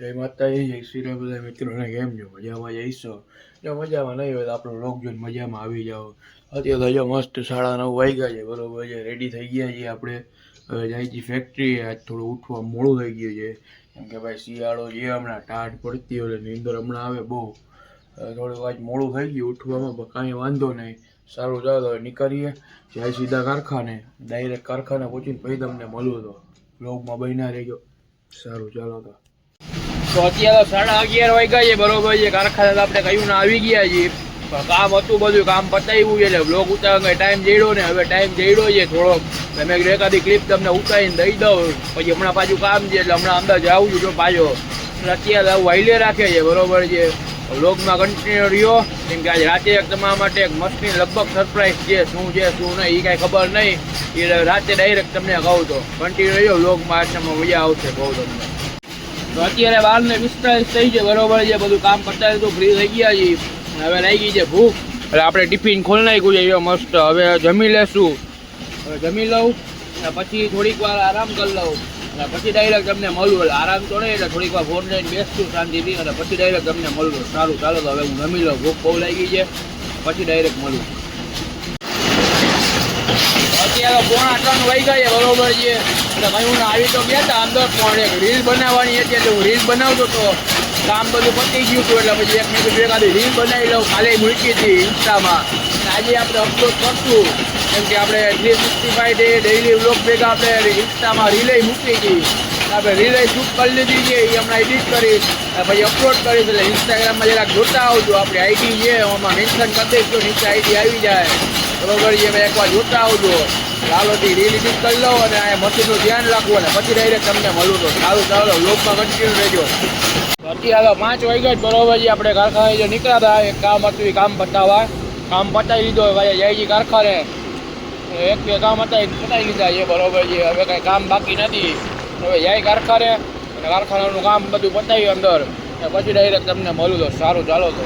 જય માતાજી જય શ્રી રામ બધા મિત્રોને કેમ છો? મજામાં જઈશો જો મજામાં નહીં હોય તો આપણો લોક જોઈને મજામાં આવી જાઓ. અત્યારે તો જો મસ્ત સાડા નવ વાગ્યા છે, બરોબર છે રેડી થઈ ગયા છીએ આપણે. હવે જાય છે ફેક્ટરી આજ થોડું ઉઠવા મોડું થઈ ગયું છે. કેમ કે ભાઈ શિયાળો છે, હમણાં ટાઢ પડતી હોય નીંદર હમણાં આવે બહુ. થોડું આજ મોડું થઈ ગયું ઉઠવામાં, પણ કાંઈ વાંધો નહીં. સારું, ચાલો હવે નીકળીએ. જાય સીધા કારખાને. ડાયરેક્ટ કારખાને પહોંચીને પછી તમને મળું તો. બ્લોગમાં બન્યા રહેજો. સારું, ચાલો તો. તો અત્યારે સાડા અગિયાર વાગ્યા છે, બરોબર છે. કારખાને આપણે કયું ના આવી ગયા છીએ. કામ હતું બધું, કામ પતાવ્યું એટલે બ્લોગ ઉતારવા ટાઈમ જઈડો ને હવે ટાઈમ જઈડો છે થોડોક તમે એકાદી ક્લિપ તમને ઉતારીને દઈ દઉં. પછી હમણાં પાછું કામ છે એટલે હમણાં અંદર જાઉં છું જો પાછો. અત્યારે આવું વાઇલે રાખે છે, બરોબર છે. બ્લોગમાં કન્ટિન્યુ રહ્યો. કેમ કે આજે રાતે એક તમારા માટે એક મસ્તની લગભગ સરપ્રાઈઝ છે, શું છે, શું નહીં એ કાંઈ ખબર નહીં. એ રાતે ડાયરેક્ટ તમને કહું તો. કન્ટિન્યુ રહ્યો બ્લોગમાં આટલામાં મજા આવશે કહું તમને. તો અત્યારે બાર ને પિસ્તાલીસ થઈ છે બરોબર છે, બધું કામ કરતા તો ફ્રી થઈ ગયા છે હવે લાગી છે ભૂખ. એટલે આપણે ટિફિન ખોલી નાખ્યું છે, એવો મસ્ત. હવે જમી લેશું. હવે જમી લઉં, અને પછી થોડીક વાર આરામ કરી લઉં. અને પછી ડાયરેક્ટ તમને મળું. એટલે આરામ તો નહીં, એટલે થોડીક વાર ફોન લઈને બેસતું શાંતિથી, અને પછી ડાયરેક્ટ તમને મળું. સારું, ચાલો તો હવે હું જમી લઉં. ભૂખ બહુ લાગી છે, પછી ડાયરેક્ટ મળું. અત્યારે પોણા ત્રણ વહી ગયા બરોબર છે. એટલે ભાઈ હું આવી તો ગયા હતા અંદર, પણ એક રીલ બનાવવાની હતી, એટલે હું રીલ બનાવતો તો કામ બધું પતી ગયું હતું, એટલે પછી એક મેં કીધું એકાદી રીલ બનાવી લઉં, કાલે મૂકી હતી ઇન્સ્ટામાં. આજે આપણે અપલોડ કરશું, કેમ કે આપણે three sixty five day daily vlog ભેગા આપણે ઇન્સ્ટામાં રીલે મૂકી હતી. આપણે રીલે શૂટ કરી લીધી છે એ હમણાં એડિટ કરી પછી અપલોડ કરીશ, એટલે ઇન્સ્ટાગ્રામમાં જરાક જોતા આવજો. આપણી આઈડી છે એમાં મેન્શન કરી દઈશું નીચે આઈડી આવી જાય. બરોબર છે મેં એકવાર જોતા આવજો. લાલોથી રીલ એડિટ કરી લો અને આ મશીનનું ધ્યાન રાખવું અને પછી ડાયરેક્ટ તમને મળવું તો સારું ચાલો લોકમાં કન્ટિન્યુ રહેજો. અત્યારે પાંચ વાગ્યા જ બરોબર છે આપણે કારખાને જે નીકળ્યા હતા, એક કામ હતું, એ કામ પતાવવા. કામ પતાવી લીધો ભાઈ, જાય છે કારખાને. એક બે કામ હતા, એ પતાવી લીધા છે બરોબર છે હવે કાંઈ કામ બાકી નથી. હવે જાય કારખાને. અને કારખાનાનું કામ બધું પતાવ્યું અંદર. પછી ડાયરેક્ટ તમને મળું તો સારું, ચાલો તો.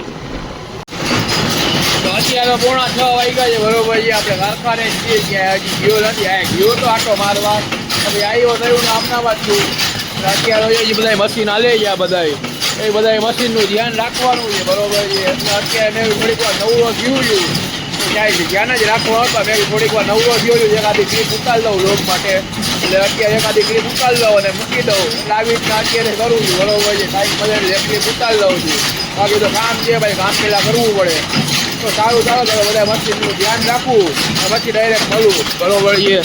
તો અત્યારે પોણા છ વાગ્યા છે, બરોબર છે, આપણે કારખાને જ છીએ ક્યાં હજી ગયો નથી, આ ગયો તો આટો મારવા. પછી આવ્યો થયું ને અમદાવાદ છું અત્યારે એ બધા મશીન હાલે છે આ બધા એ બધા મશીનનું ધ્યાન રાખવાનું છે, બરોબર છે. એટલે અત્યારે મેં થોડીક વાર નવરો થયું જાય ધ્યાન જ રાખવા હતા મેં થોડીક વાર નવરો થયો છું એકાદી ક્લિપ ઉતારી દઉં લોક માટે. એટલે અત્યારે એકાદી ક્લિપ ઉતારી દઉં અને મૂકી દઉં. એટલે આવી રીતના અત્યારે કરું છું. બરોબર છે બધા એક ક્લિપ ઉતારી દઉં છું. બાકી તો કામ છે ભાઈ, કામ પહેલાં કરવું પડે. તો સારું ચાલો ચાલો, બધા મશીનનું ધ્યાન રાખવું અને પછી ડાયરેક્ટ મળવું બરોબર છે.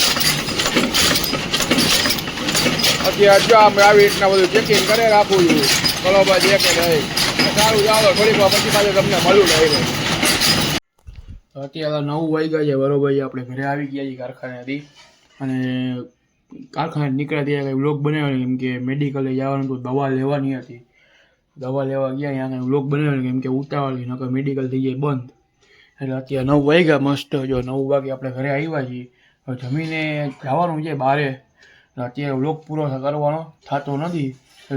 અત્યારે જો આપણે આવી રીતના બધું ચેકિંગ કરે રાખું છું. બરોબર છે કે નહીં સારું, ચાલો, થોડીક વાર પછી પાછું તમને મળું ડાયરેક્ટ અત્યારે નવ વાગ્યા છે, બરોબર આપણે ઘરે આવી ગયા છીએ કારખાનેથી. અને કારખાને નીકળ્યા ત્યાં કંઈ વ્લોગ બનાવ્યો કેમ કે મેડિકલે જવાનું તો દવા લેવાની હતી. દવા લેવા ગયા ત્યાં કંઈ વ્લોગ બનાવ્યો કેમ કે ઉતાવળી નકર મેડિકલ થઈ જાય બંધ. એટલે અત્યારે નવ વાગ્યા, મસ્ત જો નવ વાગે આપણે ઘરે આવ્યા છીએ. જમીને જવાનું છે બારે. અત્યારે વ્લોગ પૂરો કરવાનો થતો નથી.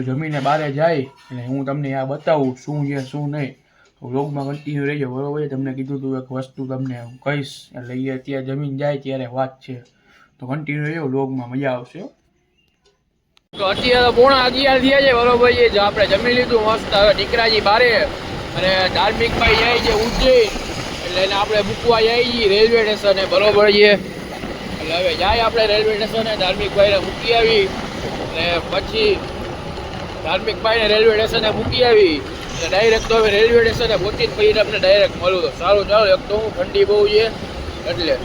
જમીને બારે જાય, એટલે હું તમને આ બતાવું શું છે, શું નહીં. વ્લોગમાં કન્ટિન્યુ રહેજો, બરોબર? તમને કીધું હતું એક વસ્તુ તમને હું કહીશ. એટલે એ અત્યારે જમીન જાય ત્યારે વાત છે. તો કન્ટિન્યુ રહેજો, વ્લોગમાં મજા આવશે તો અત્યારે પોણા અગિયાર થયા છે, બરોબર? છે જો આપણે જમી લીધું મસ્ત. હવે દીકરાજી બારે અને ધાર્મિક ભાઈ જાય છે ઉજ્જૈન એટલે એને આપણે મૂકવા જાય છીએ રેલવે સ્ટેશને, બરોબર છે? એટલે હવે જાય આપણે રેલવે સ્ટેશને ધાર્મિક ભાઈને મૂકી આવી. અને પછી ધાર્મિક ભાઈને રેલવે સ્ટેશને મૂકી આવી. ડાયરેક્ટ તો હવે રેલવે સ્ટેશને જ પછી તમને ડાયરેક્ટ મળું તો સારું ચાલો એક તો હું ઠંડી બહુ છે એટલે.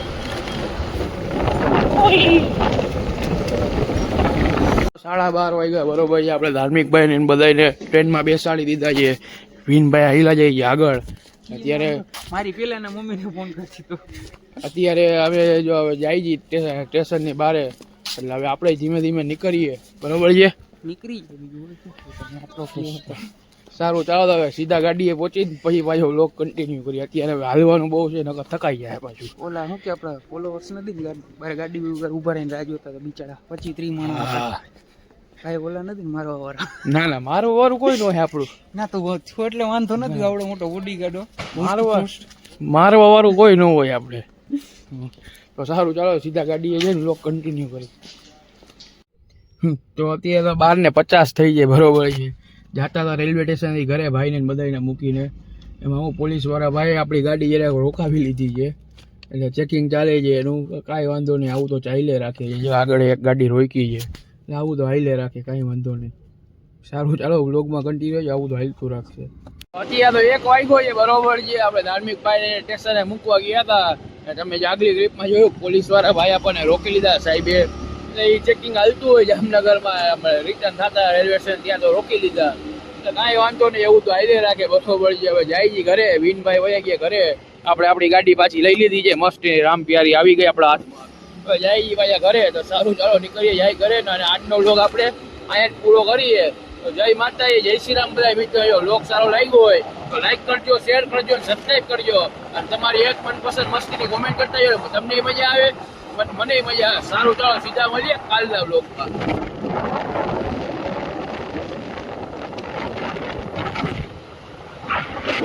સાડા બાર વાગ્યા બરોબર છે. આપણે ધાર્મિક ભાઈ ને બધાને ટ્રેનમાં બેસાડી દીધા છે. વિનભાઈ હાઈલા જાય છે આગળ. અત્યારે મારી પેલા મમ્મીને ફોન કરતી તો. અત્યારે હવે જો હવે જાય છે સ્ટે- સ્ટેશનની બારે. એટલે હવે આપણે ધીમે ધીમે નીકળીએ. બરોબર છે? નીકળી સારું ચાલો હવે સીધા ગાડીએ પહોંચી પછી પાછો લોક કન્ટિન્યુ કરીએ. અત્યારે હવે હાલવાનું બહુ છે નકર થકાઈ જાય પાછું. ઓલા શું કે આપણે ફોલોવર્સ નથી ગાડી? બારે ગાડી વગર ઊભા રહીને રાહ જોતા હતા બિચારા પચીસ ત્રીસ માણસ. કાંઈ ઓલા નથી મારો વાળા ના ના મારો વાર કોઈ ન હોય આપણું. ના તો છો એટલે વાંધો નથી આવડો મોટો બોડી ગાર્ડો મારવા મારો વાળું કોઈ ન હોય આપણે. તો સારું ચાલો સીધા ગાડીએ જઈને લોક કન્ટિન્યુ કરી તો અત્યારે તો બાર ને પચાસ થઈ જાય બરોબર છે. જાતા હતા રેલવે સ્ટેશનથી ઘરે ભાઈને બધાને મૂકીને. એમાં હું પોલીસવાળા ભાઈ આપણી ગાડી જરાક રોકાવી લીધી છે. એટલે ચેકિંગ ચાલે છે, એનું કાંઈ વાંધો નહીં, આવું તો ચાલે રાખે છે. જો આગળ એક ગાડી રોકી છે, એટલે આવું તો હાલે રાખે, કાંઈ વાંધો નહીં. સારું, ચાલો બ્લોગમાં કન્ટિન્યુ છે આવું તો હાલતું રાખશે. અત્યારે તો એક વાગ્યો છે, બરોબર છે. આપણે ધાર્મિક ભાઈને સ્ટેશને મૂકવા ગયા હતા. તમે જે આગલી ટ્રીપમાં જોયું, પોલીસવાળા ભાઈ આપણને રોકી લીધા, સાહેબે. એટલે એ ચેકિંગ હાલતું હોય જામનગરમાં રિટર્ન થતા રેલવે સ્ટેશન ત્યાં તો રોકી લીધા. એટલે કાંઈ વાંધો નહીં, એવું તો હાઈલે રાખે, બસો છે હવે જાય ઘરે, વિનભાઈ વયા ગયા ઘરે. આપણે આપણી ગાડી પાછી લઈ લીધી છે, મસ્ત રામ પ્યારી આવી ગઈ આપણા હાથમાં. હવે જાય ભાઈ ઘરે, તો સારું ચાલો નીકળીએ, જાય ઘરે, ને અને આજનો લોક આપણે અહીંયા પૂરો કરીએ. તો જય માતા જય શ્રી રામ બધા મિત્રો લોક સારો લાગ્યો હોય, તો લાઈક કરજો શેર કરજો સબસ્ક્રાઈબ કરજો. અને તમારી એક મનપસંદ મસ્તીની કોમેન્ટ કરતા તમને મજા આવે. મને મજા સારું ચાલો સીધા મળીએ કાલના બ્લોગમાં